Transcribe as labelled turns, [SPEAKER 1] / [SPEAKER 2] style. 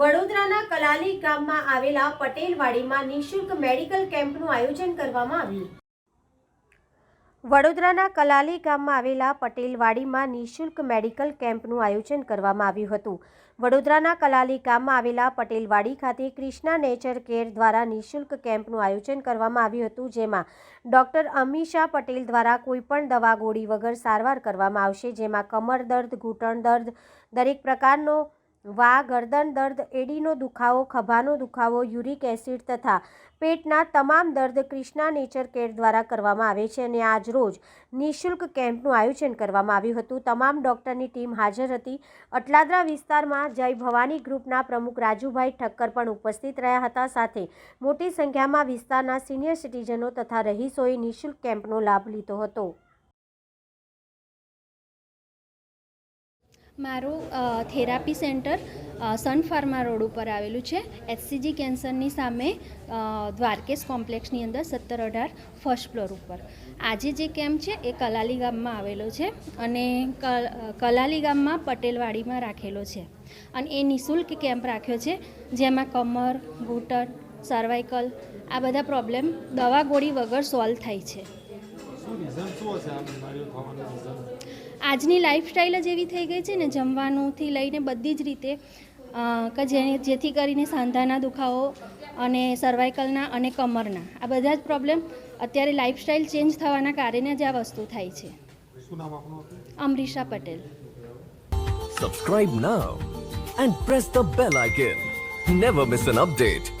[SPEAKER 1] વડોદરાના કલાલી ગામમાં આવેલા પટેલવાડીમાં નિઃશુલ્ક મેડિકલ કેમ્પનું આયોજન કરવામાં આવ્યું. વડોદરાના કલાલી ગામમાં આવેલા પટેલવાડીમાં નિઃશુલ્ક મેડિકલ કેમ્પનું આયોજન કરવામાં આવ્યું હતું. વડોદરાના કલાલી ગામમાં આવેલા પટેલવાડી ખાતે ક્રિષ્ના નેચર કેર દ્વારા નિઃશુલ્ક કેમ્પનું આયોજન કરવામાં આવ્યું હતું, જેમાં ડૉક્ટર અમીષા પટેલ દ્વારા કોઈપણ દવા ગોળી વગર સારવાર કરવામાં આવશે, જેમાં કમર દર્દ, ઘૂંટણ દર્દ, દરેક પ્રકારનો વા, ગરદન, દર્દ, એડીનો દુખાવો, ખભાનો દુખાવો, યુરિક એસિડ તથા પેટના તમામ દર્દ ક્રિષ્ના નેચર કેર દ્વારા કરવામાં આવે છે અને આજ રોજ નિઃશુલ્ક કેમ્પનું આયોજન કરવામાં આવ્યું હતું. તમામ ડોક્ટરની ટીમ હાજર હતી. અટલાદરા વિસ્તારમાં જય ભવાની ગ્રુપના પ્રમુખ રાજુભાઈ ઠક્કર પણ ઉપસ્થિત રહ્યા હતા. સાથે મોટી સંખ્યામાં વિસ્તારના સિનિયર સિટીઝનો તથા રહીશોએ નિઃશુલ્ક કેમ્પનો લાભ લીધો હતો.
[SPEAKER 2] મારું therapy centre Sun Pharma road ઉપર આવેલું છે. એચસીજી કેન્સરની સામે દ્વારકેશ કોમ્પ્લેક્સની અંદર સત્તર અઢાર ફર્સ્ટ ફ્લોર ઉપર. આજે જે કેમ્પ છે એ કલાલી ગામમાં આવેલો છે અને કલાલી ગામમાં પટેલવાડીમાં રાખેલો છે. અને એ નિઃશુલ્ક કેમ્પ રાખ્યો છે, જેમાં કમર, ઘૂંટણ સર્વાઇકલ આ બધા પ્રોબ્લેમ દવા ગોળી વગર સોલ્વ થાય છે. આજની લાઈફસ્ટાઈલ જ એવી થઈ ગઈ છે ને જમવાનુંથી લઈને બધી જ રીતે કે જે જેથી કરીને સાંધાના દુખાવો અને સર્વાઇકલના અને કમરના આ બધા જ પ્રોબ્લેમ અત્યારે લાઈફસ્ટાઈલ ચેન્જ થવાના કારણે જ આ વસ્તુ થાય છે. Amrisha Patel.
[SPEAKER 3] Subscribe now and press the bell icon never miss an update.